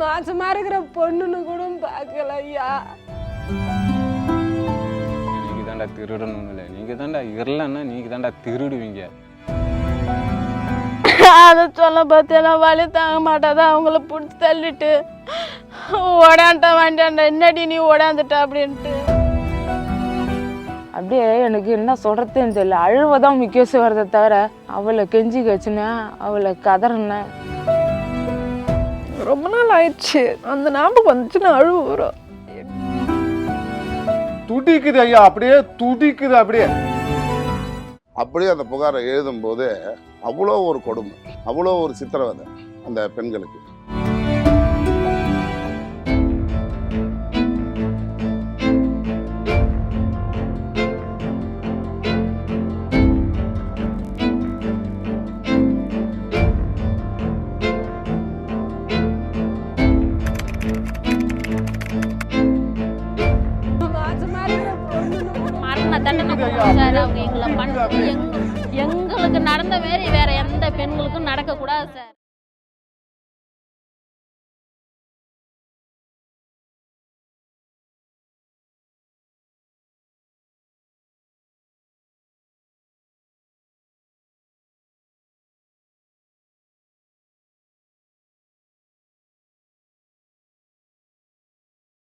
மாசமா இருக்கிற பொண்ணுன்னு கூட பார்க்கல ஐயா நீங்க தாண்டா திருடணும் இல்லை நீங்க தாண்டா இருளன்னா நீங்க தாண்டா திருடுவீங்க. அதை சொல்ல பார்த்தேன்னா வழி தாங்க மாட்டாத? அவங்கள பிடிச்சி தள்ளிட்டு ஓடான்ட்ட வாண்டான்டா என்னடி நீ ஓடாந்துட்ட அப்படின்ட்டு. அப்படியே எனக்கு என்ன சொல்கிறதுன்னு தெரியல. அழுவதான் முக்கியசு வரதை தவிர அவளை கெஞ்சி கச்சினேன் அவளை கதறினேன். ஆயிடுச்சு. அந்த ஞாபகம் வந்துச்சுன்னா அழுவு வரும் துடிக்குது ஐயா அப்படியே துடிக்குது அப்படியே. அப்படியே அந்த புகாரை எழுதும்போது அவ்வளோ ஒரு கொடுமை அவ்வளோ ஒரு சித்திரவதை அந்த பெண்களுக்கு. எங்களுக்கு நடந்த மாரி வேற எந்த பெண்களுக்கும் நடக்கக்கூடாது சார்.